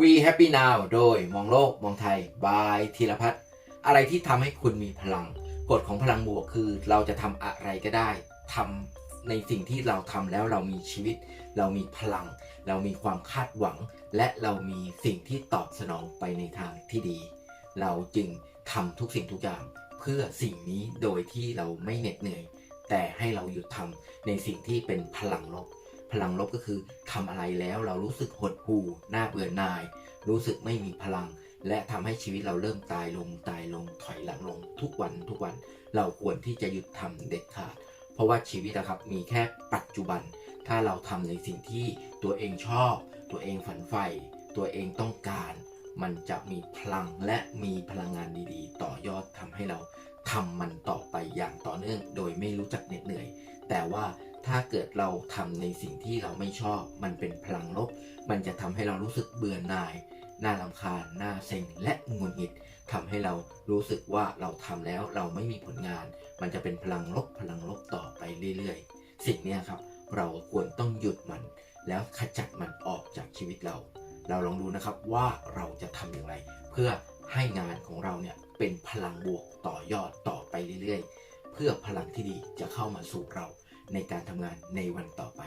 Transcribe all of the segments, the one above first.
We Happy Now โดยมองโลกมองไทยบายธีรพัฒน์อะไรที่ทำให้คุณมีพลัง กฎของพลังบวกคือ เราจะทำอะไรก็ได้ทำในสิ่งที่เราทำแล้วเรามีชีวิต เรามีพลัง เรามีความคาดหวัง และเรามีสิ่งที่ตอบสนองไปในทางที่ดี เราจึงทำทุกสิ่งทุกอย่าง เพื่อสิ่งนี้โดยที่เราไม่เหน็ดเหนื่อย แต่ให้เราหยุดทำในสิ่งที่เป็นพลังลบ พลังลบก็คือทำอะไรแล้วเรารู้สึกหดหู่น่าเบื่อหน่าย รู้สึกไม่มีพลัง และทำให้ชีวิตเราเริ่มตายลงตายลงถอยหลังลงทุกวันทุกวัน เราควรที่จะหยุดทำเด็ดขาด เพราะว่าชีวิตนะครับมีแค่ปัจจุบัน ถ้าเราทำในสิ่งที่ตัวเองชอบ ตัวเองฝันใฝ่ตัวเองต้องการ มันจะมีพลังและมีพลังงานดีๆ ต่อยอดทำให้เราทำมันต่อไปอย่างต่อเนื่อง โดยไม่รู้จักเหน็ดเหนื่อย แต่ว่า ถ้าเกิดเราทำในสิ่งที่เราไม่ชอบ มันเป็นพลังลบ มันจะทำให้เรารู้สึกเบื่อหน่าย น่ารำคาญ น่าเซ็ง และหงุดหงิดทำให้เรารู้สึกว่าเราทำแล้วเราไม่มีผลงาน มันจะเป็นพลังลบ พลังลบต่อไปเรื่อยๆ สิ่งนี้ครับ เราควรต้องหยุดมัน แล้วขจัดมันออกจากชีวิตเรา เราลองดูนะครับว่าเราจะทำอย่างไร เพื่อให้งานของเราเนี่ยเป็นพลังบวกต่อยอดต่อไปเรื่อยๆ เพื่อพลังที่ดีจะเข้ามาสู่เรา ในการทำงานในวันต่อไป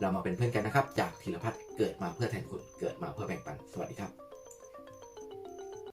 เรามาเป็นเพื่อนกันนะครับ จากธีรพัฒน์เกิดมาเพื่อแทนคุณเกิดมาเพื่อแบ่งปัน สวัสดีครับ